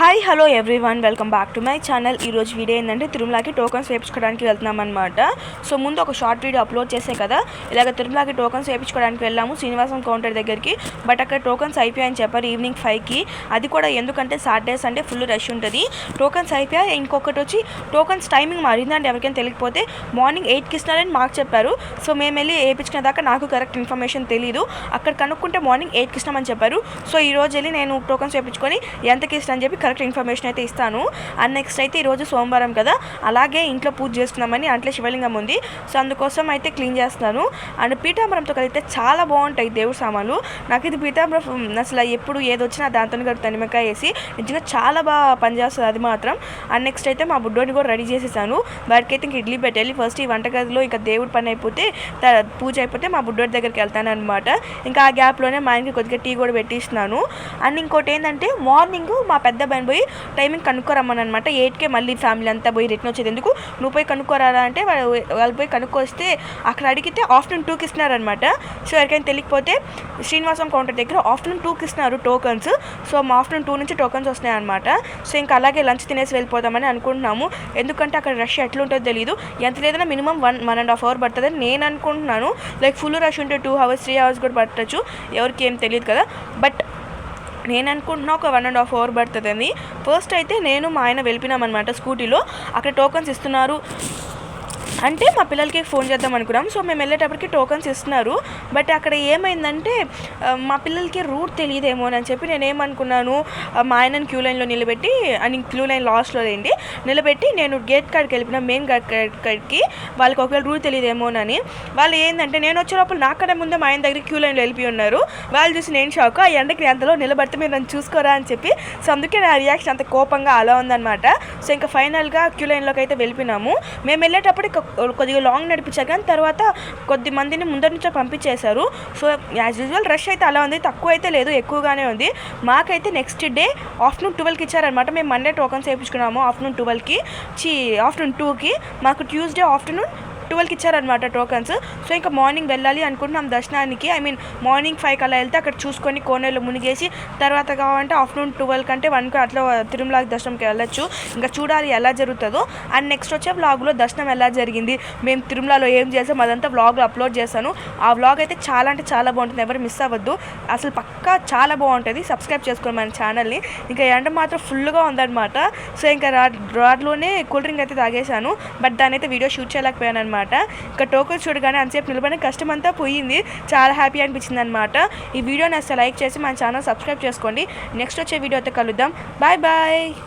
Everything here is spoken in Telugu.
Hi hello everyone welcome back to my channel ఈరోజు వీడియో ఏంటంటే తిరుమలకి టోకన్స్ వేయించుకోవడానికి వెళ్తున్నాం అనమాట సో ముందు ఒక షార్ట్ వీడియో అప్లోడ్ చేసే కదా. ఇలాగ తిరుమలకి టోకన్స్ వేయించుకోవడానికి వెళ్ళాము శ్రీనివాసం కౌంటర్ దగ్గరికి. బట్ అక్కడ టోకన్స్ అయిపోయాయని చెప్పారు ఈవినింగ్ ఫైవ్కి అది కూడా ఎందుకంటే సాటర్డే సండే ఫుల్ రష్ ఉంటుంది. టోకన్స్ అయిపోయాయి. ఇంకొకటి వచ్చి టోకన్స్ టైమింగ్ మారిందంటే ఎవరికైనా తెలియకపోతే మార్నింగ్ ఎయిట్కి ఇస్తున్నారని మాకు చెప్పారు. సో మేము వెళ్ళి వేయించుకునే దాకా నాకు కరెక్ట్ ఇన్ఫర్మేషన్ తెలియదు అక్కడ కనుక్కుంటే మార్నింగ్ ఎయిట్కి ఇస్తామని చెప్పారు. సో ఈ రోజు వెళ్ళి నేను టోకన్స్ వేయించుకొని ఎంతకి ఇస్తానని అని చెప్పి కరెక్ట్ ఇన్ఫర్మేషన్ అయితే ఇస్తాను. అండ్ నెక్స్ట్ అయితే ఈరోజు సోమవారం కదా అలాగే ఇంట్లో పూజ చేసుకున్నామని అంట్లో శివలింగం ఉంది. సో అందుకోసం అయితే క్లీన్ చేస్తున్నాను. అండ్ పీఠాంబరంతో కలిగితే చాలా బాగుంటాయి దేవుడి సామాన్లు. నాకు ఇది పీతాంబరం అసలు ఎప్పుడు ఏది వచ్చినా దాంతో కడుగుతాను తనిమకాయ వేసి. నిజంగా చాలా బాగా పనిచేస్తుంది అది మాత్రం. అండ్ నెక్స్ట్ అయితే మా బుడ్డోని కూడా రెడీ చేసేసాను. వాడికైతే అయితే ఇంక ఇడ్లీ పెట్టాలి. ఫస్ట్ ఈ వంటగదిలో ఇంకా దేవుడి పని అయిపోతే పూజ అయిపోతే మా బుడ్డోడి దగ్గరికి వెళ్తాను అనమాట ఇంకా ఆ గ్యాప్లోనే మా ఆయనకి కొద్దిగా టీ కూడా పెట్టిస్తున్నాను. అండ్ ఇంకోటి ఏంటంటే మార్నింగ్ మా పెద్ద పైన పోయి టైమింగ్ కనుక్కోరమ్మని అనమాట ఎయిట్కే మళ్ళీ ఫ్యామిలీ అంతా పోయి రిటర్న్ వచ్చేది ఎందుకు నువ్వు పోయి కనుక్కోరారా అంటే వాళ్ళు వాళ్ళు పోయి కనుక్కొస్తే అక్కడ అడిగితే ఆఫ్టర్నూన్ టూకి ఇస్తున్నారనమాట సో ఎవరికైనా తెలియకపోతే శ్రీనివాసం కౌంటర్ దగ్గర ఆఫ్టర్నూన్ టూకి ఇస్తున్నారు టోకన్స్. సో మా ఆఫ్టర్నూన్ టూ నుంచి టోకన్స్ వస్తున్నాయి అనమాట సో ఇంకా అలాగే లంచ్ తినేసి వెళ్ళిపోదామని అనుకుంటున్నాము. ఎందుకంటే అక్కడ రష్ ఎట్లుంటుందో తెలియదు ఎంత లేదన్నా minimum one one and half hour పడుతుందని నేను అనుకుంటున్నాను. లైక్ ఫుల్ రష్ ఉంటే టూ అవర్స్ త్రీ అవర్స్ కూడా పట్టచ్చు. ఎవరికి ఏం తెలియదు కదా. బట్ నేను అనుకుంటున్నా ఒక వన్ అండ్ హాఫ్ అవర్ పడుతుందని ఫస్ట్ అయితే నేను మా ఆయన వెళ్ళిపోయినామన్నమాట స్కూటీలో. అక్కడ టోకన్స్ ఇస్తున్నారు. అంటే మా పిల్లలకి ఫోన్ చేద్దాం అనుకున్నాం. సో మేము వెళ్ళేటప్పటికి టోకన్స్ ఇస్తున్నారు. బట్ అక్కడ ఏమైందంటే మా పిల్లలకి రూట్ తెలియదేమో అని చెప్పి నేను ఏమనుకున్నాను మా ఆయనను క్యూ లైన్లో నిలబెట్టి అని క్యూ లైన్ లాస్ట్లో లేండి నిలబెట్టి నేను గేట్ కాడికి వెళ్ళిన మెయిన్ గేట్ కాడికి వాళ్ళకి ఒకవేళ రూట్ తెలియదేమోనని వాళ్ళు ఏంటంటే నేను వచ్చే లోపల నాకన్నా ముందే మా ఆయన దగ్గర క్యూ లైన్లో వెళ్ళిపోయి ఉన్నారు. వాళ్ళు చూసి నేను షాక్ ఆ ఎండకి ఎంతలో నిలబడితే మీరు నన్ను చూసుకోరా అని చెప్పి. సో అందుకే నా రియాక్షన్ అంత కోపంగా అలా ఉందన్నమాట. సో ఇంకా ఫైనల్గా క్యూ లైన్లోకి అయితే వెళ్ళిపోయినాము. మేము వెళ్ళేటప్పుడు ఇక కొద్దిగా లాంగ్ నడిపించారు. కానీ తర్వాత కొద్ది మందిని ముందర నుంచో పంపించేశారు. సో యాజ్ యూజువల్ రష్ అయితే అలా ఉంది. తక్కువ అయితే లేదు ఎక్కువగానే ఉంది. మాకైతే నెక్స్ట్ డే ఆఫ్టర్నూన్ ట్వెల్వ్కి ఇచ్చారనమాట మేము మండే టోకన్స్ వేయించుకున్నాము ఆఫ్టర్నూన్ ట్వెల్వ్కి చీ ఆఫ్టర్నూన్ టూకి మాకు ట్యూస్డే ఆఫ్టర్నూన్ ట్వెల్వ్కి ఇచ్చారనమాట టోకన్స్. సో ఇంకా మార్నింగ్ వెళ్ళాలి అనుకుంటున్నాం దర్శనానికి. ఐ మీన్ మార్నింగ్ ఫైవ్కి అలా వెళ్తే అక్కడ చూసుకొని కోనేలో మునిగేసి తర్వాత కావాలంటే ఆఫ్టర్నూన్ ట్వెల్వ్ కంటే వన్కి అట్లా తిరుమలకి దర్శనంకి వెళ్ళొచ్చు. ఇంకా చూడాలి ఎలా జరుగుతుందో. అండ్ నెక్స్ట్ వచ్చే వ్లాగ్లో దర్శనం ఎలా జరిగింది. మేము తిరుమలలో ఏం చేసాం అదంతా వ్లాగ్లో అప్లోడ్ చేశాను. ఆ వ్లాగ్ అయితే చాలా అంటే చాలా బాగుంటుంది. ఎవరు మిస్ అవ్వద్దు. అసలు పక్కా చాలా బాగుంటుంది. సబ్స్క్రైబ్ చేసుకోండి మన ఛానల్ని. ఇంకా ఎండ మాత్రం ఫుల్గా ఉందన్నమాట. సో ఇంకా రాడ్లోనే కూల్ డ్రింక్ అయితే తాగేశాను. బట్ దాని అయితే వీడియో షూట్ చేయలేకపోయాను అనమాట ఇంకా టోకన్ చూడగానే అంతసేపు నిలబడిన కష్టం అంతా పోయింది. చాలా హ్యాపీ అనిపించింది అనమాట ఈ వీడియోని అసలు లైక్ చేసి మన ఛానల్ సబ్స్క్రైబ్ చేసుకోండి. నెక్స్ట్ వచ్చే వీడియో అయితే కలుద్దాం. Bye bye.